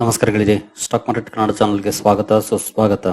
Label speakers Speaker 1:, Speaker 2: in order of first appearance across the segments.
Speaker 1: ನಮಸ್ಕಾರಗಳಿದೆ stock market Kannada ಚಾನಲ್ಗೆ ಸ್ವಾಗತ, ಸುಸ್ವಾಗತ.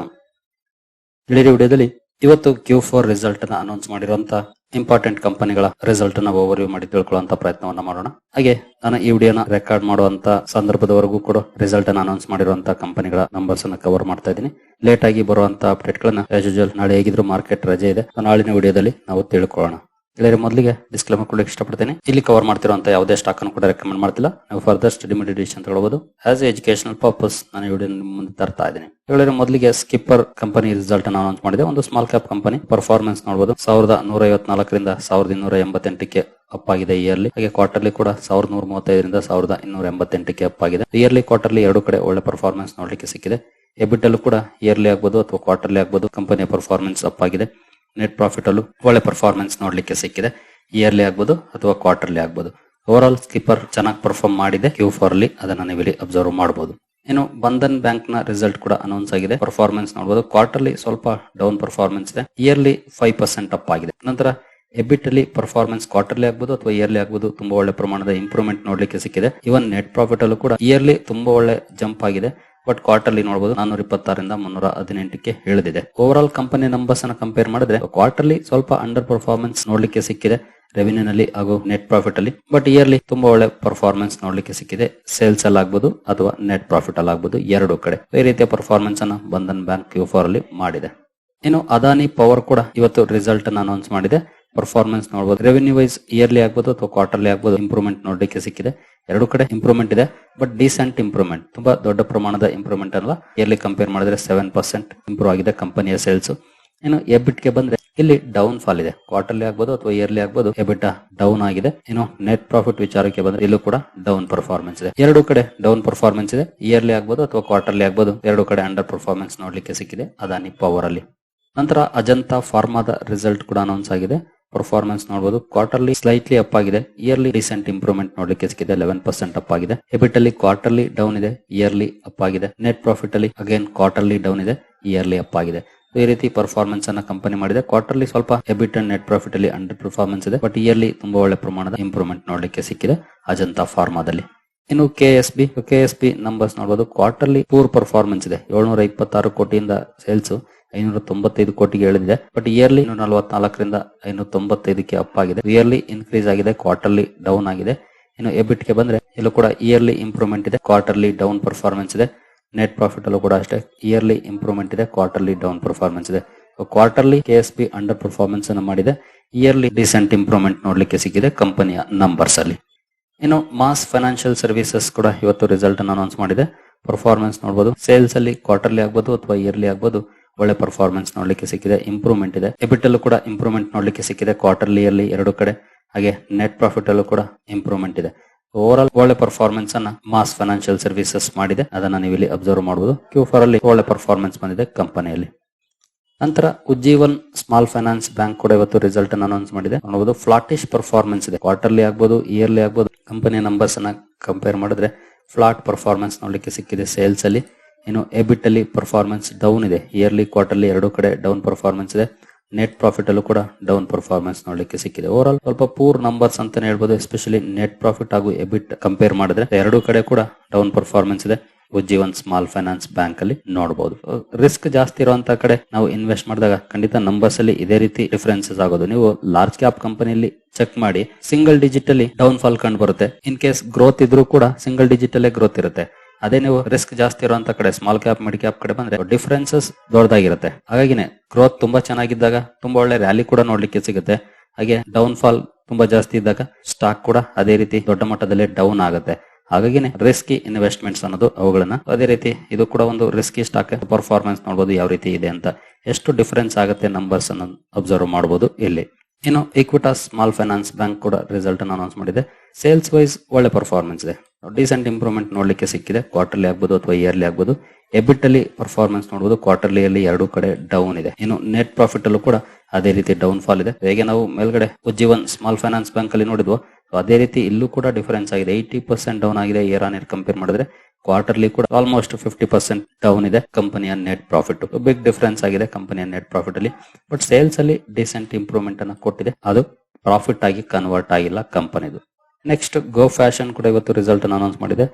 Speaker 1: ಇಡೀ ವಿಡಿಯೋದಲ್ಲಿ ಇವತ್ತು ಕ್ಯೂ ಫೋರ್ ರಿಸಲ್ಟ್ ಅನ್ನ ಅನೌನ್ಸ್ ಮಾಡಿರುವಂತ ಇಂಪಾರ್ಟೆಂಟ್ ಕಂಪನಿಗಳ ರಿಸಲ್ಟ್ ಅನ್ನ ಓವರ್ ಮಾಡಿ ತಿಳ್ಕೊಳ್ಳುವಂತ ಪ್ರಯತ್ನವನ್ನ ಮಾಡೋಣ. ಹಾಗೆ ನಾನು ಈ ವಿಡಿಯೋನ ರೆಕಾರ್ಡ್ ಮಾಡುವಂತ ಸಂದರ್ಭದವರೆಗೂ ಕೂಡ ರಿಸಲ್ಟ್ ಅನ್ನ ಅನೌನ್ಸ್ ಮಾಡಿರುವಂತ ಕಂಪನಿಗಳ ನಂಬರ್ಸ್ ಅನ್ನ ಕವರ್ ಮಾಡ್ತಾ ಇದ್ದೀನಿ. ಲೇಟ್ ಆಗಿ ಬರುವಂತ ಅಪ್ಡೇಟ್ ಗಳನ್ನ ಯೂಶುವಲ್ ನಾಳೆ ಹೇಗಿದ್ರು ಮಾರ್ಕೆಟ್ ರಜೆ ಇದೆ. ನಾಳಿನ ವಿಡಿಯೋದಲ್ಲಿ ನಾವು ತಿಳ್ಕೊಳ್ಳೋಣ. ಗೆಳೆಯರೆ ಮೊದಲಿಗೆ ಡಿಸ್ಕ್ಲೇಮರ್ ಕೊಡಲಿಕ್ಕೆ ಇಷ್ಟಪಡ್ತೇನೆ. ಇಲ್ಲಿ ಕವರ್ ಮಾಡ್ತಿರುವಂತ ಯಾವುದೇ ಸ್ಟಾಕ್ ಅನ್ನು ಕೂಡ ರೆಕಮೆಂಡ್ ಮಾಡ್ತಿಲ್ಲ. ನೀವು ಫರ್ದರ್ ಸ್ಟಡಿ ಮೆಡಿಟೇಷನ್ ತಗೊಳ್ಬಹುದು ಆಸ್ ಎಜುಕೇಶನಲ್ ಪರ್ಪಸ್ ನಾನು ವಿಡಿಯೋ ಮುಂದೆ ತರ್ತಾ ಇದ್ದೀನಿ. ಹೇಳಿದ್ರೆ ಮೊದಲಿಗೆ ಸ್ಕಿಪ್ಪರ್ ಕಂಪನಿ ರಿಸಲ್ಟ್ ಅನ್ನು ಅನೌನ್ಸ್ ಮಾಡಿದೆ. ಒಂದು ಸ್ಮಾಲ್ ಕ್ಯಾಪ್ ಕಂಪನಿ ಪರ್ಫಾರ್ಮೆನ್ಸ್ ನೋಡಬಹುದು ಸಾವಿರದ ನೂರ ಐವತ್ನಾಲ್ಕರಿಂದ ಸಾವಿರದ ಇನ್ನೂರ ಎಂಬತ್ತೆಂಟಕ್ಕೆ ಅಪ್ ಆಗಿದೆ ಇಯರ್ಲಿ ಹಾಗೆ ಕ್ವಾರ್ಟರ್ಲಿ ಕೂಡ ಸಾವಿರದ ನೂರ ಮೂವತ್ತೈದರಿಂದ ಸಾವಿರದ ಇನ್ನೂರ ಎಂಬತ್ತೆಂಟಕ್ಕೆ ಅಪ್ ಆಗಿದೆ. ಇಯರ್ಲಿ ಕ್ವಾರ್ಟರ್ಲಿ ಎರಡು ಕಡೆ ಒಳ್ಳೆ ಪರ್ಫಾರ್ಮೆನ್ಸ್ ನೋಡಲಿಕ್ಕೆ ಸಿಕ್ಕಿದೆ. ಎಬಿಟ್ ಅಲ್ಲೂ ಕೂಡ ಇಯರ್ಲಿ ಆಗ್ಬೋದು ಅಥವಾ ಕ್ವಾರ್ಟರ್ಲಿ ಆಗ್ಬೋದು. ಕಂಪನಿಯ ಪರ್ಫಾರ್ಮೆನ್ಸ್ ಅಪ್ ಆಗಿದೆ. ನೆಟ್ ಪ್ರಾಫಿಟ್ ಅಲ್ಲೂ ಒಳ್ಳೆ ಪರ್ಫಾರ್ಮೆನ್ಸ್ ನೋಡ್ಲಿಕ್ಕೆ ಸಿಕ್ಕಿದೆ. ಇಯರ್ಲಿ ಆಗ್ಬೋದು ಅಥವಾ ಕ್ವಾರ್ಟರ್ಲಿ ಆಗ್ಬೋದು. ಓವರ್ ಆಲ್ ಸ್ಕಿಪ್ಪರ್ ಚೆನ್ನಾಗಿ ಪರ್ಫಾರ್ಮ್ ಮಾಡಿದೆ. ಕ್ಯೂ ಫೋರ್ ಅಲ್ಲಿ ಅದನ್ನ ನೀವು ಇಲ್ಲಿ ಅಬ್ಸರ್ವ್ ಮಾಡಬಹುದು ಇನ್ನು ಬಂಧನ್ ಬ್ಯಾಂಕ್ನ ರಿಸಲ್ಟ್ ಕೂಡ ಅನೌನ್ಸ್ ಆಗಿದೆ. ಪರ್ಫಾರ್ಮೆನ್ಸ್ ನೋಡಬಹುದು ಕ್ವಾರ್ಟರ್ಲಿ ಸ್ವಲ್ಪ ಡೌನ್ ಪರ್ಫಾರ್ಮೆನ್ಸ್ ಇದೆ. ಇಯರ್ಲಿ ಫೈವ್ ಪರ್ಸೆಂಟ್ ಅಪ್ ಆಗಿದೆ. ನಂತರ ಎಬಿಟ್ ಅಲ್ಲಿ ಪರ್ಫಾರ್ಮೆನ್ಸ್ ಕ್ವಾರ್ಟರ್ಲಿ ಆಗ್ಬೋದು ಅಥವಾ ಇಯರ್ಲಿ ಆಗ್ಬೋದು ತುಂಬಾ ಒಳ್ಳೆ ಪ್ರಮಾಣದ ಇಂಪ್ರೂವ್ಮೆಂಟ್ ನೋಡ್ಲಿಕ್ಕೆ ಸಿಕ್ಕಿದೆ. ಇವನ್ ನೆಟ್ ಪ್ರಾಫಿಟ್ ಅಲ್ಲೂ ಕೂಡ ಇಯರ್ಲಿ ತುಂಬಾ ಒಳ್ಳೆ ಜಂಪ್ ಆಗಿದೆ. ಬಟ್ ಕ್ವಾರ್ಟರ್ಲಿ ನೋಡಬಹುದು ನಾನೂರ ಇಪ್ಪತ್ತಾರಿಂದ ಮುನ್ನೂರ ಹದಿನೆಂಟಕ್ಕೆ ಇಳಿದಿದೆ. ಓವರ್ ಆಲ್ ಕಂಪನಿ ನಂಬರ್ಸ್ ಅನ್ನ ಕಂಪೇರ್ ಮಾಡಿದ್ರೆ ಕ್ವಾರ್ಟರ್ಲಿ ಸ್ವಲ್ಪ ಅಂಡರ್ ಪರ್ಫಾರ್ಮೆನ್ಸ್ ನೋಡ್ಲಿಕ್ಕೆ ಸಿಕ್ಕಿದೆ. ರೆವಿನ್ಯೂ ನಲ್ಲಿ ಹಾಗೂ ನೆಟ್ ಪ್ರಾಫಿಟ್ ಅಲ್ಲಿ. ಬಟ್ ಇಯರ್ಲಿ ತುಂಬಾ ಒಳ್ಳೆ ಪರ್ಫಾರ್ಮೆನ್ಸ್ ನೋಡ್ಲಿಕ್ಕೆ ಸಿಕ್ಕಿದೆ. ಸೇಲ್ಸ್ ಅಲ್ಲಿ ಆಗ್ಬಹುದು ಅಥವಾ ನೆಟ್ ಪ್ರಾಫಿಟ್ ಅಲ್ಲಿ ಆಗ್ಬಹುದು ಎರಡು ಕಡೆ. ಈ ರೀತಿಯ ಪರ್ಫಾರ್ಮೆನ್ಸ್ ಅನ್ನ ಬಂಧನ್ ಬ್ಯಾಂಕ್ ಕ್ಯೂ ಫೋರ್ ಅಲ್ಲಿ ಮಾಡಿದೆ. ಇನ್ನು ಅದಾನಿ ಪವರ್ ಕೂಡ ಇವತ್ತು ರಿಸಲ್ಟ್ ಅನ್ನ ಅನೌನ್ಸ್ ಮಾಡಿದೆ. ಪರ್ಫಾರ್ಮೆನ್ಸ್ ನೋಡಬಹುದು ರೆವೆನ್ಯೂ ವೈಸ್ ಇಯರ್ಲಿ ಆಗ್ಬೋದು ಅಥವಾ ಕ್ವಾರ್ಟರ್ಲಿ ಆಗ್ಬೋದು ಇಂಪ್ರೂವ್ಮೆಂಟ್ ನೋಡಲಿಕ್ಕೆ ಸಿಕ್ಕಿದೆ. ಎರಡು ಕಡೆ ಇಂಪ್ರೂವ್ಮೆಂಟ್ ಇದೆ ಬಟ್ ಡೀಸೆಂಟ್ ಇಂಪ್ರೂವ್ಮೆಂಟ್ ತುಂಬಾ ದೊಡ್ಡ ಪ್ರಮಾಣದ ಇಂಪ್ರೂವ್ಮೆಂಟ್ ಅಲ್ಲ. ಇಯರ್ಲಿ ಕಂಪೇರ್ ಮಾಡಿದ್ರೆ ಸೆವೆನ್ ಪರ್ಸೆಂಟ್ ಇಂಪ್ರೂವ್ ಆಗಿದೆ ಕಂಪನಿಯ ಸೇಲ್ಸ್ ಇನ್ನು ಎಬಿಟ್ಗೆ ಬಂದ್ರೆ ಇಲ್ಲಿ ಡೌನ್ ಫಾಲ್ ಇದೆ. ಕ್ವಾರ್ಟರ್ಲಿ ಆಗ್ಬೋದು ಅಥವಾ ಇಯರ್ಲಿ ಆಗ್ಬೋದು ಎಬಿಟ ಡೌನ್ ಆಗಿದೆ. ಇನ್ನು ನೆಟ್ ಪ್ರಾಫಿಟ್ ವಿಚಾರಕ್ಕೆ ಬಂದ್ರೆ ಇಲ್ಲೂ ಕೂಡ ಡೌನ್ ಪರ್ಫಾರ್ಮೆನ್ಸ್ ಇದೆ. ಎರಡು ಕಡೆ ಡೌನ್ ಪರ್ಫಾರ್ಮೆನ್ಸ್ ಇದೆ. ಇಯರ್ಲಿ ಆಗ್ಬೋದು ಅಥವಾ ಕ್ವಾರ್ಟರ್ಲಿ ಆಗ್ಬೋದು ಎರಡು ಕಡೆ ಅಂಡರ್ ಪರ್ಫಾರ್ಮೆನ್ಸ್ ನೋಡ್ಲಿಕ್ಕೆ ಸಿಕ್ಕಿದೆ. ಅದಾನಿ ಪವರ್ ಅಲ್ಲಿ. ನಂತರ ಅಜಂತಾ ಫಾರ್ಮಾದ ರಿಸಲ್ಟ್ ಕೂಡ ಅನೌನ್ಸ್ ಆಗಿದೆ. ಪರ್ಫಾರ್ಮೆನ್ಸ್ ನೋಡಬಹುದು ಕ್ವಾರ್ಟರ್ಲಿ ಸ್ಲೈಟ್ಲಿ ಅಪ್ ಆಗಿದೆ. ಇಯರ್ಲಿ ರೀಸೆಂಟ್ ಇಂಪ್ರೂವ್ಮೆಂಟ್ ನೋಡ್ಲಿಕ್ಕೆ ಸಿಕ್ಕಿದೆ. ಲೆವೆನ್ ಪರ್ಸೆಂಟ್ ಅಪ್ ಆಗಿದೆ. ಎಬಿಟ್ ಅಲ್ಲಿ ಕ್ವಾರ್ಟರ್ಲಿ ಡೌನ್ ಇದೆ. ಇಯರ್ಲಿ ಅಪ್ ಆಗಿದೆ. ನೆಟ್ ಪ್ರಾಫಿಟ್ ಅಲ್ಲಿ ಅಗೇನ್ ಕ್ವಾರ್ಟರ್ಲಿ ಡೌನ್ ಇದೆ. ಇಯರ್ಲಿ ಅಪ್ ಆಗಿದೆ. ಈ ರೀತಿ ಪರ್ಫಾರ್ಮೆನ್ಸ್ ಅನ್ನ ಕಂಪನಿ ಮಾಡಿದೆ. ಕ್ವಾರ್ಟರ್ಲಿ ಸ್ವಲ್ಪ ಹೆಬಿಟ್ ಅಂಡ್ ನೆಟ್ ಪ್ರಾಫಿಟ್ ಅಲ್ಲಿ ಅಂಡರ್ ಪರ್ಫಾರ್ಮೆನ್ಸ್ ಇದೆ. ಬಟ್ ಇಯರ್ಲಿ ತುಂಬಾ ಒಳ್ಳೆ ಪ್ರಮಾಣದ ಇಂಪ್ರೂವ್ಮೆಂಟ್ ನೋಡ್ಲಿಕ್ಕೆ ಸಿಕ್ಕಿದೆ ಅಜಂತಾ ಫಾರ್ಮಾದಲ್ಲಿ ಇನ್ನು K S B K S B numbers ನೋಡಬಹುದು ಕ್ವಾರ್ಟರ್ಲಿ ಪೂರ್ ಪರ್ಫಾರ್ಮೆನ್ಸ್ ಇದೆ. ಏಳ್ನೂರ ಇಪ್ಪತ್ತಾರು ಕೋಟಿಯಿಂದ ಸೇಲ್ಸ್ ಐನೂರ ತೊಂಬತ್ತೈದು ಕೋಟಿಗೆ ಇಳಿದಿದೆ. ಬಟ್ ಇಯರ್ಲಿ ಇನ್ನೂರ ನಲವತ್ನಾಲ್ಕರಿಂದ ಐನೂರ ತೊಂಬತ್ತೈದಕ್ಕೆ ಅಪ್ ಆಗಿದೆ. ಇಯರ್ಲಿ ಇನ್ಕ್ರೀಸ್ ಆಗಿದೆ ಕ್ವಾರ್ಟರ್ಲಿ ಡೌನ್ ಆಗಿದೆ. ಇನ್ನು ಎಬಿಟ್ಗೆ ಬಂದ್ರೆ ಇಲ್ಲೂ ಕೂಡ ಇಯರ್ಲಿ ಇಂಪ್ರೂವ್ಮೆಂಟ್ ಇದೆ ಕ್ವಾರ್ಟರ್ಲಿ ಡೌನ್ ಪರ್ಫಾರ್ಮೆನ್ಸ್ ಇದೆ. ನೆಟ್ ಪ್ರಾಫಿಟ್ ಅಲ್ಲೂ ಕೂಡ ಅಷ್ಟೇ ಇಯರ್ಲಿ ಇಂಪ್ರೂವ್ಮೆಂಟ್ ಇದೆ ಕ್ವಾರ್ಟರ್ಲಿ ಡೌನ್ ಪರ್ಫಾರ್ಮೆನ್ಸ್ ಇದೆ. Quarterly K S P under performance ಅನ್ನು ಮಾಡಿದೆ. ಇಯರ್ಲಿ ರೀಸೆಂಟ್ ಇಂಪ್ರೂವ್ಮೆಂಟ್ ನೋಡ್ಲಿಕ್ಕೆ ಸಿಕ್ಕಿದೆ ಕಂಪನಿಯ ನಂಬರ್ಸ್ ಅಲ್ಲಿ. ಇನ್ನು ಮಾಸ್ ಫೈನಾನ್ಷಿಯಲ್ ಸರ್ವಿಸಸ್ ಕೂಡ ಇವತ್ತು ರಿಸಲ್ಟ್ ಅನ್ನು ಅನೌನ್ಸ್ ಮಾಡಿದೆ. ಪರ್ಫಾರ್ಮೆನ್ಸ್ ನೋಡಬಹುದು ಸೇಲ್ಸ್ ಅಲ್ಲಿ ಕ್ವಾರ್ಟರ್ಲಿ ಆಗ್ಬೋದು ಅಥವಾ ಇಯರ್ಲಿ ಆಗ್ಬೋದು. ಒಳ್ಳೆ ಪರ್ಫಾರ್ಮೆನ್ಸ್ ನೋಡ್ಲಿಕ್ಕೆ ಸಿಕ್ಕಿದೆ ಇಂಪ್ರೂವ್ಮೆಂಟ್ ಇದೆ. ಎಬಿಟಲ್ಲೂ ಕೂಡ ಇಂಪ್ರೂವ್ಮೆಂಟ್ ನೋಡ್ಲಿಕ್ಕೆ ಸಿಕ್ಕಿದೆ ಕ್ವಾರ್ಟರ್ಲಿ ಅಲ್ಲಿ ಎರಡು ಕಡೆ. ಹಾಗೆ ನೆಟ್ ಪ್ರಾಫಿಟ್ ಅಲ್ಲೂ ಕೂಡ ಇಂಪ್ರೂವ್ಮೆಂಟ್ ಇದೆ. ಓವರ್ ಆಲ್ ಒಳ್ಳೆ ಪರ್ಫಾರ್ಮೆನ್ಸ್ ಅನ್ನ ಮಾಸ್ ಫೈನಾನ್ಷಿಯಲ್ ಸರ್ವಿಸಸ್ ಮಾಡಿದೆ. ಅದನ್ನ ನೀವು ಇಲ್ಲಿ ಅಬ್ಸರ್ವ್ ಮಾಡಬಹುದು ಕ್ಯೂ ಫೋರ್ ಅಲ್ಲಿ ಒಳ್ಳೆ ಪರ್ಫಾರ್ಮೆನ್ಸ್ ಬಂದಿದೆ ಕಂಪನಿಯಲ್ಲಿ ನಂತರ ಉಜ್ಜೀವನ್ ಸ್ಮಾಲ್ ಫೈನಾನ್ಸ್ ಬ್ಯಾಂಕ್ ಕೂಡ ಇವತ್ತು ರಿಸಲ್ಟ್ ಅನ್ನು ಅನೌನ್ಸ್ ಮಾಡಿದೆ. ನೋಡಬಹುದು ಫ್ಲಾಟಿಶ್ ಪರ್ಫಾರ್ಮೆನ್ಸ್ ಇದೆ. ಕ್ವಾರ್ಟರ್ಲಿ ಆಗ್ಬೋದು ಇಯರ್ಲಿ ಆಗ್ಬೋದು. ಕಂಪನಿಯ ನಂಬರ್ಸ್ ಅನ್ನ ಕಂಪೇರ್ ಮಾಡಿದ್ರೆ ಫ್ಲಾಟ್ ಪರ್ಫಾರ್ಮೆನ್ಸ್ ನೋಡ್ಲಿಕ್ಕೆ ಸಿಕ್ಕಿದೆ ಸೇಲ್ಸ್ ಅಲ್ಲಿ. ಇನ್ನು ಎಬಿಟ್ ಅಲ್ಲಿ ಪರ್ಫಾರ್ಮೆನ್ಸ್ ಡೌನ್ ಇದೆ. ಇಯರ್ಲಿ ಕ್ವಾರ್ಟರ್ಲಿ ಎರಡು ಕಡೆ ಡೌನ್ ಪರ್ಫಾರ್ಮೆನ್ಸ್ ಇದೆ. ನೆಟ್ ಪ್ರಾಫಿಟ್ ಅಲ್ಲೂ ಕೂಡ ಡೌನ್ ಪರ್ಫಾರ್ಮೆನ್ಸ್ ನೋಡ್ಲಿಕ್ಕೆ ಸಿಕ್ಕಿದೆ. ಓವರ್ ಆಲ್ ಸ್ವಲ್ಪ ಪೂರ್ ನಂಬರ್ಸ್ ಅಂತಾನೆ ಹೇಳ್ಬೋದು. ಎಸ್ಪೆಷಲಿ ನೆಟ್ ಪ್ರಾಫಿಟ್ ಹಾಗೂ ಎಬಿಟ್ ಕಂಪೇರ್ ಮಾಡಿದ್ರೆ ಎರಡು ಕಡೆ ಕೂಡ ಡೌನ್ ಪರ್ಫಾರ್ಮೆನ್ಸ್ ಇದೆ. ಉಜ್ಜೀವನ್ ಸ್ಮಾಲ್ ಫೈನಾನ್ಸ್ ಬ್ಯಾಂಕ್ ಅಲ್ಲಿ ನೋಡಬಹುದು ರಿಸ್ಕ್ ಜಾಸ್ತಿ ಇರುವಂತ ಕಡೆ ನಾವು ಇನ್ವೆಸ್ಟ್ ಮಾಡಿದಾಗ ಖಂಡಿತ ನಂಬರ್ಸ್ ಅಲ್ಲಿ ಇದೇ ರೀತಿ ಡಿಫರೆನ್ಸಸ್ ಆಗೋದು. ನೀವು ಲಾರ್ಜ್ ಕ್ಯಾಪ್ ಕಂಪನಿಯಲ್ಲಿ ಚೆಕ್ ಮಾಡಿ ಸಿಂಗಲ್ ಡಿಜಿಟ್ ಅಲ್ಲಿ ಡೌನ್ ಫಾಲ್ ಕಂಡು ಬರುತ್ತೆ. ಇನ್ ಕೇಸ್ ಗ್ರೋತ್ ಇದ್ರೂ ಕೂಡ ಸಿಂಗಲ್ ಡಿಜಿಟ್ ಅಲ್ಲೇ ಗ್ರೋತ್ ಇರುತ್ತೆ. ಅದೇ ನೀವು ರಿಸ್ಕ್ ಜಾಸ್ತಿ ಇರುವಂತ ಕಡೆ ಸ್ಮಾಲ್ ಕ್ಯಾಪ್ ಮಿಡ್ ಕ್ಯಾಪ್ ಕಡೆ ಬಂದ್ರೆ ಡಿಫರೆನ್ಸಸ್ ದೊಡ್ಡದಾಗಿರುತ್ತೆ. ಹಾಗಾಗಿನೇ ಗ್ರೋತ್ ತುಂಬಾ ಚೆನ್ನಾಗಿದ್ದಾಗ ತುಂಬಾ ಒಳ್ಳೆ ರ್ಯಾಲಿ ಕೂಡ ನೋಡ್ಲಿಕ್ಕೆ ಸಿಗುತ್ತೆ. ಹಾಗೆ ಡೌನ್ ಫಾಲ್ ತುಂಬಾ ಜಾಸ್ತಿ ಇದ್ದಾಗ ಸ್ಟಾಕ್ ಕೂಡ ಅದೇ ರೀತಿ ದೊಡ್ಡ ಮಟ್ಟದಲ್ಲಿ ಡೌನ್ ಆಗುತ್ತೆ. ಹಾಗಾಗಿನೇ ರಿಸ್ಕಿ ಇನ್ವೆಸ್ಟ್ಮೆಂಟ್ಸ್ ಅನ್ನೋದು ಅವುಗಳನ್ನ ಅದೇ ರೀತಿ ಇದು ಕೂಡ ಒಂದು ರಿಸ್ಕಿ ಸ್ಟಾಕ್ ಪರ್ಫಾರ್ಮೆನ್ಸ್ ನೋಡಬಹುದು ಯಾವ ರೀತಿ ಇದೆ ಅಂತ. ಎಷ್ಟು ಡಿಫರೆನ್ಸ್ ಆಗುತ್ತೆ ನಂಬರ್ಸ್ ಅನ್ನು ಅಬ್ಸರ್ವ್ ಮಾಡಬಹುದು ಇಲ್ಲಿ. ಇನ್ನು ಇಕ್ವಿಟಾ ಸ್ಮಾಲ್ ಫೈನಾನ್ಸ್ ಬ್ಯಾಂಕ್ ಕೂಡ ರಿಸಲ್ಟ್ ಅನ್ನು ಅನೌನ್ಸ್ ಮಾಡಿದೆ. ಸೇಲ್ಸ್ ವೈಸ್ ಒಳ್ಳೆ ಪರ್ಫಾರ್ಮೆನ್ಸ್ ಇದೆ. ಡೀಸೆಂಟ್ ಇಂಪ್ರೂವ್ಮೆಂಟ್ ನೋಡ್ಲಿಕ್ಕೆ ಸಿಕ್ಕಿದೆ. ಕ್ವಾರ್ಟರ್ಲಿ ಆಗ್ಬೋದು ಅಥವಾ ಇಯರ್ಲಿ ಆಗ್ಬೋದು. ಎಬಿಟ್ ಅಲ್ಲಿ ಪರ್ಫಾರ್ಮೆನ್ಸ್ ನೋಡಬಹುದು ಕ್ವಾರ್ಟರ್ಲಿ ಅಲ್ಲಿ ಎರಡು ಕಡೆ ಡೌನ್ ಇದೆ. ಇನ್ನು ನೆಟ್ ಪ್ರಾಫಿಟ್ ಅಲ್ಲೂ ಕೂಡ ಅದೇ ರೀತಿ ಡೌನ್ ಫಾಲ್ ಇದೆ. ಹೇಗೆ ನಾವು ಮೇಲ್ಗಡೆ ಉಜ್ಜೀವನ್ ಸ್ಮಾಲ್ ಫೈನಾನ್ಸ್ ಬ್ಯಾಂಕ್ ಅಲ್ಲಿ ನೋಡಿದ್ವು ಅದೇ ರೀತಿ ಇಲ್ಲೂ ಕೂಡ ಡಿಫರೆನ್ಸ್ ಆಗಿದೆ. ಏಯ್ಟಿ ಪರ್ಸೆಂಟ್ ಡೌನ್ ಆಗಿದೆ ಇಯರ್ ಆನ್ ಇಯರ್ ಕಂಪೇರ್ ಮಾಡಿದ್ರೆ. ಕ್ವಾರ್ಟರ್ಲಿ ಕೂಡ ಆಲ್ಮೋಸ್ಟ್ ಫಿಫ್ಟಿ ಪರ್ಸೆಂಟ್ ಡೌನ್ ಇದೆ ಕಂಪನಿಯ ನೆಟ್ ಪ್ರಾಫಿಟ್ ಬಿಗ್ ಡಿಫರೆನ್ಸ್ ಆಗಿದೆ ಕಂಪನಿಯ ನೆಟ್ ಪ್ರಾಫಿಟ್ ಅಲ್ಲಿ. ಬಟ್ ಸೇಲ್ಸ್ ಅಲ್ಲಿ ಡಿಸೆಂಟ್ ಇಂಪ್ರೂವ್ಮೆಂಟ್ ಅನ್ನ ಕೊಟ್ಟಿದೆ. ಅದು ಪ್ರಾಫಿಟ್ ಆಗಿ ಕನ್ವರ್ಟ್ ಆಗಿಲ್ಲ ಕಂಪನಿದು ನೆಕ್ಸ್ಟ್ ಗೋ ಫ್ಯಾಷನ್ ಕೂಡ ಇವತ್ತು ರಿಸಲ್ಟ್ ಅನೌನ್ಸ್ ಮಾಡಿದೆ.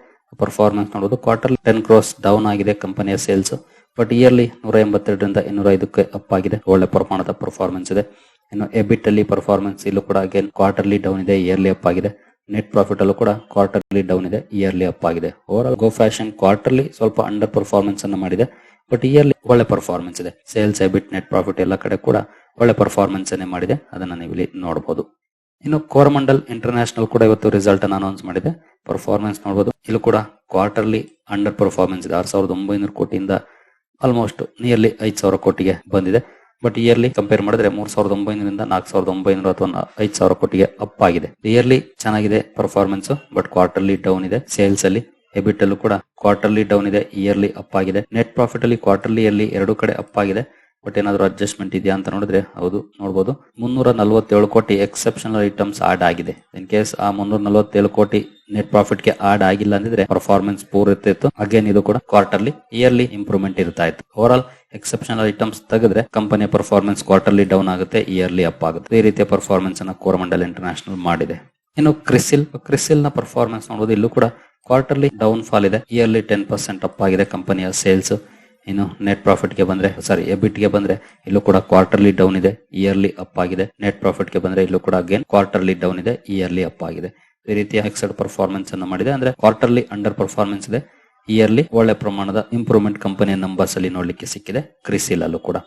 Speaker 1: ಪರ್ಫಾರ್ಮೆನ್ಸ್ ನೋಡಬಹುದು ಕ್ವಾರ್ಟರ್ ಟೆನ್ ಕ್ರೋಸ್ ಡೌನ್ ಆಗಿದೆ ಕಂಪನಿಯ ಸೇಲ್ಸ್ ಬಟ್ ಇಯರ್ಲಿ ನೂರ ಎಂಬತ್ತೆರಡರಿಂದ ಇನ್ನೂರ ಐದಕ್ಕೆ ಅಪ್ ಆಗಿದೆ. ಒಳ್ಳೆ ಪ್ರಮಾಣದ ಪರ್ಫಾರ್ಮೆನ್ಸ್ ಇದೆ. ಇನ್ನು ಎಬಿಟ್ ಅಲ್ಲಿ ಪರ್ಫಾರ್ಮೆನ್ಸ್ ಇಲ್ಲೂ ಕೂಡ ಅಗೇನ್ ಕ್ವಾರ್ಟರ್ಲಿ ಡೌನ್ ಇದೆ ಇಯರ್ಲಿ ಅಪ್ ಆಗಿದೆ. ನೆಟ್ ಪ್ರಾಫಿಟ್ ಅಲ್ಲೂ ಕೂಡ ಕ್ವಾರ್ಟರ್ಲಿ ಡೌನ್ ಇದೆ ಇಯರ್ಲಿ ಅಪ್ ಆಗಿದೆ. Over all Go Fashion quarterly ಸ್ವಲ್ಪ ಅಂಡರ್ ಪರ್ಫಾರ್ಮೆನ್ಸ್ ಅನ್ನು ಮಾಡಿದೆ ಬಟ್ ಇಯರ್ಲಿ ಒಳ್ಳೆ ಪರ್ಫಾರ್ಮೆನ್ಸ್ ಇದೆ. ಸೇಲ್ಸ್ ಎಬಿಟ್ ನೆಟ್ ಪ್ರಾಫಿಟ್ ಎಲ್ಲ ಕಡೆ ಕೂಡ ಒಳ್ಳೆ ಪರ್ಫಾರ್ಮೆನ್ಸ್ ಅನ್ನೇ ಮಾಡಿದೆ. ಅದನ್ನ ನೀವು ಇಲ್ಲಿ ನೋಡಬಹುದು ಇನ್ನು ಕೋರಮಂಡಲ್ ಇಂಟರ್ನ್ಯಾಷನಲ್ ಕೂಡ ಇವತ್ತು ರಿಸಲ್ಟ್ ಅನ್ನು ಅನೌನ್ಸ್ ಮಾಡಿದೆ. ಪರ್ಫಾರ್ಮೆನ್ಸ್ ನೋಡಬಹುದು ಇಲ್ಲೂ ಕೂಡ ಕ್ವಾರ್ಟರ್ಲಿ ಅಂಡರ್ ಪರ್ಫಾರ್ಮೆನ್ಸ್ ಇದೆ. ಆರ್ ಸಾವಿರದ ಒಂಬೈನೂರು ಕೋಟಿಯಿಂದ ಆಲ್ಮೋಸ್ಟ್ ನಿಯರ್ಲಿ ಐದು ಸಾವಿರ ಕೋಟಿಗೆ ಬಂದಿದೆ. ಬಟ್ ಇಯರ್ಲಿ ಕಂಪೇರ್ ಮಾಡಿದ್ರೆ ಮೂರ್ ಸಾವಿರದ ಒಂಬೈನೂರಿಂದ ನಾಲ್ಕು ಸಾವಿರದ ಒಂಬೈನೂರ ಅಥವಾ ಐದ್ ಸಾವಿರ ಕೋಟಿಗೆ ಅಪ್ ಆಗಿದೆ. ಇಯರ್ಲಿ ಚೆನ್ನಾಗಿದೆ ಪರ್ಫಾರ್ಮೆನ್ಸ್ ಬಟ್ ಕ್ವಾರ್ಟರ್ಲಿ ಡೌನ್ ಇದೆ. ಸೇಲ್ಸ್ ಅಲ್ಲಿ ಎಬಿಟ್ ಅಲ್ಲೂ ಕೂಡ ಕ್ವಾರ್ಟರ್ಲಿ ಡೌನ್ ಇದೆ ಇಯರ್ಲಿ ಅಪ್ ಆಗಿದೆ. ನೆಟ್ ಪ್ರಾಫಿಟ್ ಅಲ್ಲಿ ಕ್ವಾರ್ಟರ್ಲಿ ಅಲ್ಲಿ ಎರಡು ಕಡೆ ಅಪ್ ಆಗಿದೆ. ಬಟ್ ಏನಾದರೂ ಅಡ್ಜಸ್ಟ್ಮೆಂಟ್ ಇದೆಯಾ ಅಂತ ನೋಡಿದ್ರೆ ಹೌದು ನೋಡಬಹುದು ಮುನ್ನೂರ ನಲವತ್ತೇಳು ಕೋಟಿ ಎಕ್ಸೆಪ್ಷನಲ್ ಐಟಮ್ಸ್ ಆಡ್ ಆಗಿದೆ. ಇನ್ ಕೇಸ್ ಆ ಮುನ್ನೂರ ನಲವತ್ತೇಳು ಕೋಟಿ ನೆಟ್ ಪ್ರಾಫಿಟ್ಗೆ ಆಡ್ ಆಗಿಲ್ಲ ಅಂದಿದ್ರೆ ಪರ್ಫಾರ್ಮೆನ್ಸ್ ಪೂರ್ ಇರ್ತಿತ್ತು. ಅಗೇನ್ ಇದು ಕೂಡ ಕ್ವಾರ್ಟರ್ಲಿ ಇಯರ್ಲಿ ಇಂಪ್ರೂವ್ಮೆಂಟ್ ಇರ್ತಾ ಇತ್ತು. ಓವರ್ ಆಲ್ ಎಕ್ಸೆಪ್ಷನಲ್ ಐಟಮ್ಸ್ ತೆಗೆದ್ರೆ ಕಂಪನಿಯ ಪರ್ಫಾರ್ಮೆನ್ಸ್ ಕ್ವಾರ್ಟರ್ಲಿ ಡೌನ್ ಆಗುತ್ತೆ ಇಯರ್ಲಿ ಅಪ್ ಆಗುತ್ತೆ. ಈ ರೀತಿಯ ಪರ್ಫಾರ್ಮೆನ್ಸ್ ಅನ್ನ ಕೋರಮಂಡಲ್ ಇಂಟರ್ನ್ಯಾಷನಲ್ ಮಾಡಿದೆ. ಇನ್ನು ಕ್ರಿಸಿಲ್ ಕ್ರಿಸಿಲ್ನ ಪರ್ಫಾರ್ಮೆನ್ಸ್ ನೋಡೋದು ಇಲ್ಲೂ ಕೂಡ ಕ್ವಾರ್ಟರ್ಲಿ ಡೌನ್ ಫಾಲ್ ಇದೆ. ಇಯರ್ಲಿ ಟೆನ್ ಪರ್ಸೆಂಟ್ ಅಪ್ ಆಗಿದೆ ಕಂಪನಿಯ ಸೇಲ್ಸ್ ಇನ್ನು ನೆಟ್ ಪ್ರಾಫಿಟ್ಗೆ ಬಂದ್ರೆ ಸಾರಿ ಎಬಿಟ್ಗೆ ಬಂದ್ರೆ ಇಲ್ಲೂ ಕೂಡ ಕ್ವಾರ್ಟರ್ಲಿ ಡೌನ್ ಇದೆ ಇಯರ್ಲಿ ಅಪ್ ಆಗಿದೆ. ನೆಟ್ ಪ್ರಾಫಿಟ್ಗೆ ಬಂದ್ರೆ ಇಲ್ಲೂ ಕೂಡ ಅಗೇನ್ ಕ್ವಾರ್ಟರ್ಲಿ ಡೌನ್ ಇದೆ ಇಯರ್ಲಿ ಅಪ್ ಆಗಿದೆ. ಈ ರೀತಿಯ ಎಕ್ಸೆಡ್ ಪರ್ಫಾರ್ಮೆನ್ಸ್ ಅನ್ನು ಮಾಡಿದೆ. ಅಂದ್ರೆ ಕ್ವಾರ್ಟರ್ಲಿ ಅಂಡರ್ ಪರ್ಫಾರ್ಮೆನ್ಸ್ ಇದೆ. ಇಯರ್ಲಿ ಒಳ್ಳೆ ಪ್ರಮಾಣದ ಇಂಪ್ರೂವ್ಮೆಂಟ್ ಕಂಪನಿ ನಂಬರ್ಸ್ ಅಲ್ಲಿ ನೋಡ್ಲಿಕ್ಕೆ ಸಿಕ್ಕಿದೆ. ಕ್ರಿಸಿಲ್ ಅಲ್ಲೂ ಕೂಡ.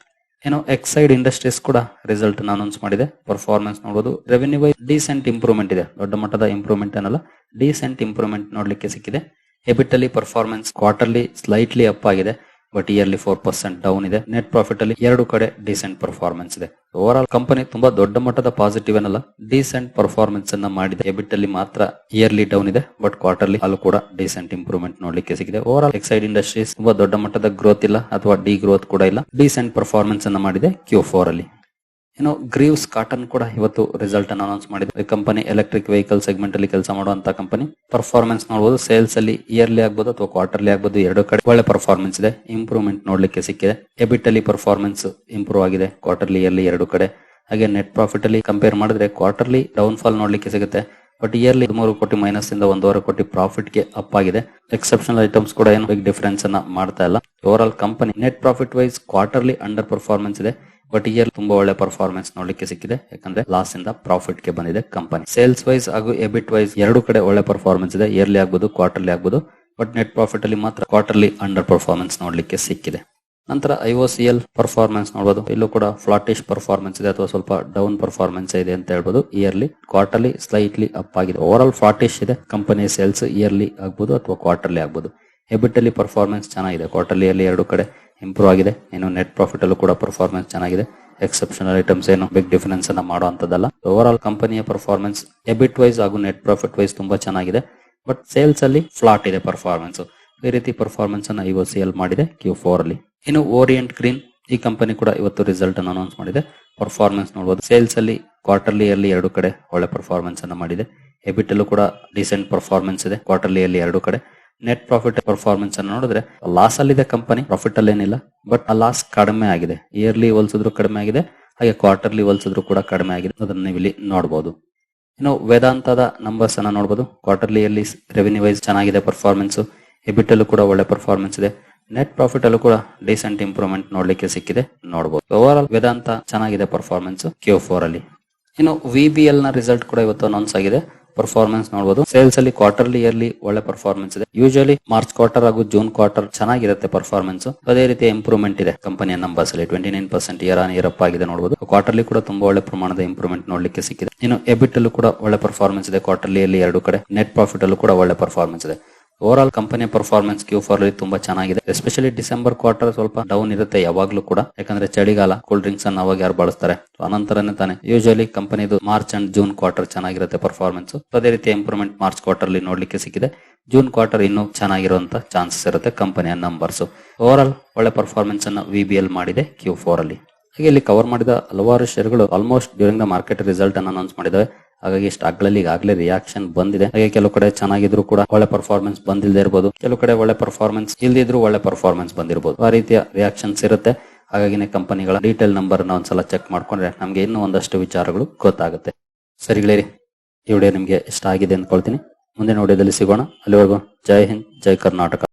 Speaker 1: ಏನೋ ಎಕ್ಸೈಡ್ ಇಂಡಸ್ಟ್ರೀಸ್ ಕೂಡ ರಿಸಲ್ಟ್ ಅನೌನ್ಸ್ ಮಾಡಿದೆ. ಪರ್ಫಾರ್ಮೆನ್ಸ್ ನೋಡಬಹುದು ರೆವೆನ್ಯೂ ವೈ ಡೀಸೆಂಟ್ ಇಂಪ್ರೂವ್ಮೆಂಟ್ ಇದೆ. ದೊಡ್ಡ ಮಟ್ಟದ ಇಂಪ್ರೂವ್ಮೆಂಟ್ ಅನ್ನಲ್ಲ ಡೀಸೆಂಟ್ ಇಂಪ್ರೂವ್ಮೆಂಟ್ ನೋಡ್ಲಿಕ್ಕೆ ಸಿಕ್ಕಿದೆ. ಎಬಿಟ್ ಅಲ್ಲಿ ಪರ್ಫಾರ್ಮೆನ್ಸ್ ಕ್ವಾರ್ಟರ್ಲಿ ಸ್ಲೈಟ್ಲಿ ಅಪ್ ಆಗಿದೆ. But yearly four percent down ಇದೆ. ನೆಟ್ ಪ್ರಾಫಿಟ್ ಅಲ್ಲಿ ಎರಡು ಕಡೆ ಡಿಸೆಂಟ್ ಪರ್ಫಾರ್ಮೆನ್ಸ್ ಇದೆ. ಓವರ್ ಆಲ್ ಕಂಪನಿ ತುಂಬಾ ದೊಡ್ಡ ಮಟ್ಟದ ಪಾಸಿಟಿವ್ ಏನಲ್ಲ ಡಿಸೆಂಟ್ ಪರ್ಫಾರ್ಮೆನ್ಸ್ ಅನ್ನ ಮಾಡಿದೆ. ಎಬಿಟ್ ಅಲ್ಲಿ ಮಾತ್ರ ಇಯರ್ಲಿ ಡೌನ್ ಇದೆ ಬಟ್ ಕ್ವಾರ್ಟರ್ಲಿ ಅಲ್ಲೂ ಕೂಡ ಡಿಸೆಂಟ್ ಇಂಪ್ರೂವ್ಮೆಂಟ್ ನೋಡ್ಲಿಕ್ಕೆ ಸಿಗಿದೆ ಓವರ್ ಆಲ್ ಎಕ್ಸೈಡ್ ಇಂಡಸ್ಟ್ರೀಸ್ ತುಂಬಾ ದೊಡ್ಡ ಮಟ್ಟದ ಗ್ರೋತ್ ಇಲ್ಲ, ಅಥವಾ ಡಿ ಗ್ರೋತ್ ಕೂಡ ಇಲ್ಲ. ಡಿಸೆಂಟ್ ಪರ್ಫಾರ್ಮೆನ್ಸ್ ಅನ್ನ ಮಾಡಿದೆ ಕ್ಯೂ ಫೋರ್ ಅಲ್ಲಿ. ಇನ್ನು ಗ್ರೀವ್ಸ್ ಕಾಟನ್ ಕೂಡ ಇವತ್ತು ರಿಸಲ್ಟ್ ಅನ್ನು ಅನೌನ್ಸ್ ಮಾಡಿದೆ. ಕಂಪನಿ ಎಲೆಕ್ಟ್ರಿಕ್ ವೆಹಿಕಲ್ ಸೆಗ್ಮೆಂಟ್ ಅಲ್ಲಿ ಕೆಲಸ ಮಾಡುವಂತ ಕಂಪನಿ ಪರ್ಫಾರ್ಮೆನ್ಸ್ ನೋಡಬಹುದು ಸೇಲ್ಸ್ ಅಲ್ಲಿ ಇಯರ್ಲಿ ಆಗಬಹುದು ಅಥವಾ ಕ್ವಾರ್ಟರ್ಲಿ ಆಗಬಹುದು ಎರಡು ಕಡೆ ಒಳ್ಳೆ ಪರ್ಫಾರ್ಮೆನ್ಸ್ ಇದೆ. ಇಂಪ್ರೂವ್ಮೆಂಟ್ ನೋಡ್ಲಿಕ್ಕೆ ಸಿಕ್ಕಿದೆ. ಎಬಿಟ್ ಅಲ್ಲಿ ಪರ್ಫಾರ್ಮೆನ್ಸ್ ಇಂಪ್ರೂವ್ ಆಗಿದೆ. ಕ್ವಾರ್ಟರ್ಲಿ ಇಯರ್ಲಿ ಎರಡು ಕಡೆ. ಹಾಗೆ ನೆಟ್ ಪ್ರಾಫಿಟ್ ಅಲ್ಲಿ ಕಂಪೇರ್ ಮಾಡಿದ್ರೆ ಕ್ವಾರ್ಟರ್ಲಿ ಡೌನ್ ಫಾಲ್ ನೋಡ್ಲಿಕ್ಕೆ ಸಿಗುತ್ತೆ. ಬಟ್ ಇಯರ್ಲಿ ಮೂರು ಕೋಟಿ ಮೈನಸ್ ಇಂದ ಒಂದೂವರೆ ಕೋಟಿ ಪ್ರಾಫಿಟ್ಗೆ ಅಪ್ ಆಗಿದೆ. ಎಕ್ಸೆಪ್ಷನಲ್ ಐಟಮ್ಸ್ ಕೂಡ ಏನು ಬಿಗ್ ಡಿಫರೆನ್ಸ್ ಅನ್ನ ಮಾಡ್ತಾ ಇಲ್ಲ. Over all company net profit wise quarterly under performance ಇದೆ. ಬಟ್ ಇಯರ್ ತುಂಬಾ ಒಳ್ಳೆ ಪರ್ಫಾರ್ಮೆನ್ಸ್ ನೋಡ್ಲಿಕ್ಕೆ ಸಿಕ್ಕಿದೆ. ಯಾಕಂದ್ರೆ ಲಾಸ್ ಇಂದ ಪ್ರಾಫಿಟ್ಗೆ ಬಂದಿದೆ ಕಂಪನಿ ಸೇಲ್ಸ್ ವೈಸ್ ಹಾಗೂ ಎಬಿಟ್ ವೈಸ್ ಎರಡು ಕಡೆ ಒಳ್ಳೆ ಪರ್ಫಾರ್ಮೆನ್ಸ್ ಇದೆ. ಇಯರ್ಲಿ ಆಗ್ಬೋದು ಕ್ವಾರ್ಟರ್ಲಿ ಆಗ್ಬೋದು. ಬಟ್ ನೆಟ್ ಪ್ರಾಫಿಟ್ ಅಲ್ಲಿ ಮಾತ್ರ ಕ್ವಾರ್ಟರ್ಲಿ ಅಂಡರ್ ಪರ್ಫಾರ್ಮೆನ್ಸ್ ನೋಡ್ಲಿಕ್ಕೆ ಸಿಕ್ಕಿದೆ. ನಂತರ ಐಒಸಿಎಲ್ ಪರ್ಫಾರ್ಮೆನ್ಸ್ ನೋಡಬಹುದು ಇಲ್ಲೂ ಕೂಡ ಫ್ಲಾಟಿಶ್ ಪರ್ಫಾರ್ಮೆನ್ಸ್ ಇದೆ ಅಥವಾ ಸ್ವಲ್ಪ ಡೌನ್ ಪರ್ಫಾರ್ಮೆನ್ಸ್ ಇದೆ ಅಂತ ಹೇಳ್ಬೋದು. ಇಯರ್ಲಿ ಕ್ವಾರ್ಟರ್ಲಿ ಸ್ಲೈಟ್ಲಿ ಅಪ್ ಆಗಿದೆ. ಓವರ್ ಆಲ್ ಫ್ಲಾಟಿಶ್ ಇದೆ. ಕಂಪನಿ ಸೇಲ್ಸ್ ಇಯರ್ಲಿ ಆಗ್ಬೋದು ಅಥವಾ ಕ್ವಾರ್ಟರ್ಲಿ ಆಗ್ಬೋದು. ಎಬಿಟ್ ಅಲ್ಲಿ ಪರ್ಫಾರ್ಮೆನ್ಸ್ ಚೆನ್ನಾಗಿದೆ. ಕ್ವಾರ್ಟರ್ಲಿ ಅಲ್ಲಿ ಎರಡು ಕಡೆ ಇಂಪ್ರೂವ್ ಆಗಿದೆ. ಇನ್ನು ನೆಟ್ ಪ್ರಾಫಿಟ್ ಅಲ್ಲೂ ಕೂಡ ಪರ್ಫಾರ್ಮೆನ್ಸ್ ಚೆನ್ನಾಗಿದೆ. ಎಕ್ಸೆಪ್ಷನಲ್ ಐಟಮ್ಸ್ ಏನು ಬಿಗ್ ಡಿಫರೆನ್ಸ್ ಅನ್ನ ಮಾಡುವಂತದ್ದಲ್ಲ ಓವರ್ ಆಲ್ ಕಂಪನಿಯ ಪರ್ಫಾರ್ಮೆನ್ಸ್ ಎಬಿಟ್ ವೈಸ್ ಹಾಗೂ ನೆಟ್ ಪ್ರಾಫಿಟ್ ವೈಸ್ ತುಂಬಾ ಚೆನ್ನಾಗಿದೆ. ಬಟ್ ಸೇಲ್ಸ್ ಅಲ್ಲಿ ಫ್ಲಾಟ್ ಇದೆ ಪರ್ಫಾರ್ಮೆನ್ಸ್ ಈ ರೀತಿ ಪರ್ಫಾರ್ಮೆನ್ಸ್ ಅನ್ನ ಐಒಸಿಎಲ್ ಮಾಡಿದೆ ಕ್ಯೂ ಫೋರ್ ಅಲ್ಲಿ. ಇನ್ನು ಓರಿಯಂಟ್ ಗ್ರೀನ್ ಈ ಕಂಪನಿ ಕೂಡ ಇವತ್ತು ರಿಸಲ್ಟ್ ಅನ್ನು ಅನೌನ್ಸ್ ಮಾಡಿದೆ. ಪರ್ಫಾರ್ಮೆನ್ಸ್ ನೋಡಬಹುದು ಸೇಲ್ಸ್ ಅಲ್ಲಿ ಕ್ವಾರ್ಟರ್ಲಿ ಅಲ್ಲಿ ಎರಡು ಕಡೆ ಒಳ್ಳೆ ಪರ್ಫಾರ್ಮೆನ್ಸ್ ಅನ್ನ ಮಾಡಿದೆ. ಎಬಿಟ್ ಅಲ್ಲೂ ಕೂಡ ಡಿಸೆಂಟ್ ಪರ್ಫಾರ್ಮೆನ್ಸ್ ಇದೆ. ಕ್ವಾರ್ಟರ್ಲಿ ಅಲ್ಲಿ ಎರಡು ಕಡೆ. ನೆಟ್ ಪ್ರಾಫಿಟ್ ಪರ್ಫಾರ್ಮೆನ್ಸ್ ಅನ್ನು ನೋಡಿದ್ರೆ ಲಾಸ್ ಅಲ್ಲಿದೆ ಕಂಪನಿ ಪ್ರಾಫಿಟ್ ಅಲ್ಲಿ ಏನಿಲ್ಲ ಬಟ್ ಆ ಲಾಸ್ ಕಡಿಮೆ ಆಗಿದೆ. ಇಯರ್ಲಿ ಹೋಲ್ಸಿದ್ರು ಕಡಿಮೆ ಆಗಿದೆ, ಹಾಗೆ ಕ್ವಾರ್ಟರ್ಲಿ ಹೋಲ್ಸಿದ್ರು ಕೂಡ ಕಡಿಮೆ ಆಗಿದೆ ಅದನ್ನ ನೀವು ಇಲ್ಲಿ ನೋಡಬಹುದು ಇನ್ನು ವೇದಾಂತದ ನಂಬರ್ಸ್ ಅನ್ನ ನೋಡಬಹುದು ಕ್ವಾರ್ಟರ್ಲಿಯಲ್ಲಿ ರೆವೆನ್ಯೂ ವೈಸ್ ಚೆನ್ನಾಗಿದೆ ಪರ್ಫಾರ್ಮೆನ್ಸ್ ಎಬಿಟ್ ಅಲ್ಲೂ ಕೂಡ ಒಳ್ಳೆ ಪರ್ಫಾರ್ಮೆನ್ಸ್ ಇದೆ. ನೆಟ್ ಪ್ರಾಫಿಟ್ ಅಲ್ಲೂ ಕೂಡ ಡಿಸೆಂಟ್ ಇಂಪ್ರೂವ್ಮೆಂಟ್ ನೋಡ್ಲಿಕ್ಕೆ ಸಿಕ್ಕಿದೆ ನೋಡಬಹುದು ಓವರ್ ಆಲ್ ವೇದಾಂತ ಚೆನ್ನಾಗಿದೆ ಪರ್ಫಾರ್ಮೆನ್ಸ್ ಕ್ಯೂ ಫೋರ್ ಅಲ್ಲಿ. ಇನ್ನು ವಿ ನ ರಿಸಲ್ಟ್ ಕೂಡ ಇವತ್ತು ಅನೌನ್ಸ್ ಆಗಿದೆ. ಪರ್ಫಾರ್ಮೆನ್ಸ್ ನೋಡಬಹುದು ಸೇಲ್ಸ್ ಅಲ್ಲಿ ಕ್ವಾರ್ಟರ್ಲಿ ಇಯರ್ಲಿ ಒಳ್ಳೆ ಪರ್ಫಾರ್ಮೆನ್ಸ್ ಇದೆ. ಯೂಶಲಿ ಮಾರ್ಚ್ ಕ್ವಾರ್ಟರ್ ಹಾಗೂ ಜೂನ್ ಕ್ವಾರ್ಟರ್ ಚೆನ್ನಾಗಿರುತ್ತೆ ಪರ್ಫಾರ್ಮೆನ್ಸ್ ಅದೇ ರೀತಿ ಇಂಪ್ರೂವ್ಮೆಂಟ್ ಇದೆ ಕಂಪನಿಯ ನಂಬರ್ಸ್ ಅಲ್ಲಿ. Twenty nine percent year on year up ಆಗಿದೆ ನೋಡಬಹುದು ಕ್ವಾರ್ಟರ್ಲಿ ಕೂಡ ತುಂಬಾ ಒಳ್ಳೆ ಪ್ರಮಾಣದ ಇಂಪ್ರೂವ್ಮೆಂಟ್ ನೋಡ್ಲಿಕ್ಕೆ ಸಿಕ್ಕಿದೆ. ಇನ್ನು ಎಬಿಟ್ ಅಲ್ಲೂ ಕೂಡ ಒಳ್ಳೆ ಪರ್ಫಾರ್ಮೆನ್ಸ್ ಇದೆ. ಕ್ವಾರ್ಟರ್ಲಿ ಅಲ್ಲಿ ಎರಡು ಕಡೆ. ನೆಟ್ ಪ್ರಾಫಿಟ್ ಅಲ್ಲೂ ಕೂಡ ಒಳ್ಳೆ ಪರ್ಫಾರ್ಮೆನ್ಸ್ ಇದೆ. ಓವರ್ ಆಲ್ ಕಂಪನಿಯ ಪರ್ಫಾರ್ಮೆನ್ಸ್ ಕ್ಯೂ ಫಾರ್ ಅಲ್ಲಿ ತುಂಬಾ ಚೆನ್ನಾಗಿದೆ. ಎಸ್ಪೆಷಲಿ ಡಿಸೆಂಬರ್ ಕ್ವಾರ್ಟರ್ ಸ್ವಲ್ಪ ಡೌನ್ ಇರುತ್ತೆ ಯಾವಾಗ್ಲೂ ಕೂಡ. ಯಾಕಂದ್ರೆ ಚಳಿಗಾಲ ಕೂಲ್ ಡ್ರಿಂಕ್ಸ್ ಅನ್ನು ಅವಾಗ ಯಾರು ಬಳಸ್ತಾರೆ? ಅನಂತರನೇ ತಾನೆ. ಯೂಶಲಿ ಕಂಪನಿದು ಮಾರ್ಚ್ ಅಂಡ್ ಜೂನ್ ಕ್ವಾರ್ಟರ್ ಚೆನ್ನಾಗಿರುತ್ತೆ ಪರ್ಫಾರ್ಮೆನ್ಸ್ ಅದೇ ರೀತಿ ಇಂಪ್ರೂವ್ಮೆಂಟ್ ಮಾರ್ಚ್ ಕ್ವಾರ್ಟರ್ ಅಲ್ಲಿ ನೋಡ್ಲಿಕ್ಕೆ ಸಿಕ್ಕಿದೆ. ಜೂನ್ ಕ್ವಾರ್ಟರ್ ಇನ್ನೂ ಚೆನ್ನಾಗಿರುವಂತ ಚಾನ್ಸಸ್ ಇರುತ್ತೆ ಕಂಪನಿಯ ನಂಬರ್ಸ್ ಓವರ್ ಆಲ್ ಒಳ್ಳೆ ಪರ್ಫಾರ್ಮೆನ್ಸ್ ಅನ್ನ ವಿ ಬಿ ಎಲ್ ಮಾಡಿದೆ ಕ್ಯೂ ಫೋರ್ ಅಲ್ಲಿ. ಹಾಗೆ ಇಲ್ಲಿ ಕವರ್ ಮಾಡಿದ ಹಲವಾರು ಶೇರ್ಗಳು almost during the market result ಅನ್ನು ಅನೌನ್ಸ್ ಮಾಡಿದವೆ. ಹಾಗಾಗಿ ಸ್ಟಾಕ್ಗಳಲ್ಲಿ ಈಗಾಗಲೇ ರಿಯಾಕ್ಷನ್ ಬಂದಿದೆ. ಹಾಗೆ ಕೆಲವು ಕಡೆ ಚೆನ್ನಾಗಿದ್ರು ಕೂಡ ಒಳ್ಳೆ ಪರ್ಫಾರ್ಮೆನ್ಸ್ ಬಂದಿಲ್ಲದೆ ಇರಬಹುದು ಕೆಲವು ಕಡೆ ಒಳ್ಳೆ ಪರ್ಫಾರ್ಮೆನ್ಸ್ ಇಲ್ದಿದ್ರು ಒಳ್ಳೆ ಪರ್ಫಾರ್ಮೆನ್ಸ್ ಬಂದಿರಬಹುದು ಆ ರೀತಿಯ ರಿಯಾಕ್ಷನ್ಸ್ ಇರುತ್ತೆ. ಹಾಗಾಗಿನೇ ಕಂಪನಿಗಳ ಡೀಟೇಲ್ ನಂಬರ್ನ ಒಂದ್ಸಲ ಚೆಕ್ ಮಾಡ್ಕೊಂಡ್ರೆ ನಮ್ಗೆ ಇನ್ನೂ ಒಂದಷ್ಟು ವಿಚಾರಗಳು ಗೊತ್ತಾಗುತ್ತೆ. ಸರಿಗಳೇ ಈ ವಿಡಿಯೋ ನಿಮ್ಗೆ ಇಷ್ಟ ಆಗಿದೆ ಅಂದ್ಕೊಳ್ತೀನಿ. ಮುಂದಿನ ವಿಡಿಯೋದಲ್ಲಿ ಸಿಗೋಣ. ಅಲ್ಲಿವರೆಗೂ ಜೈ ಹಿಂದ್, ಜೈ ಕರ್ನಾಟಕ.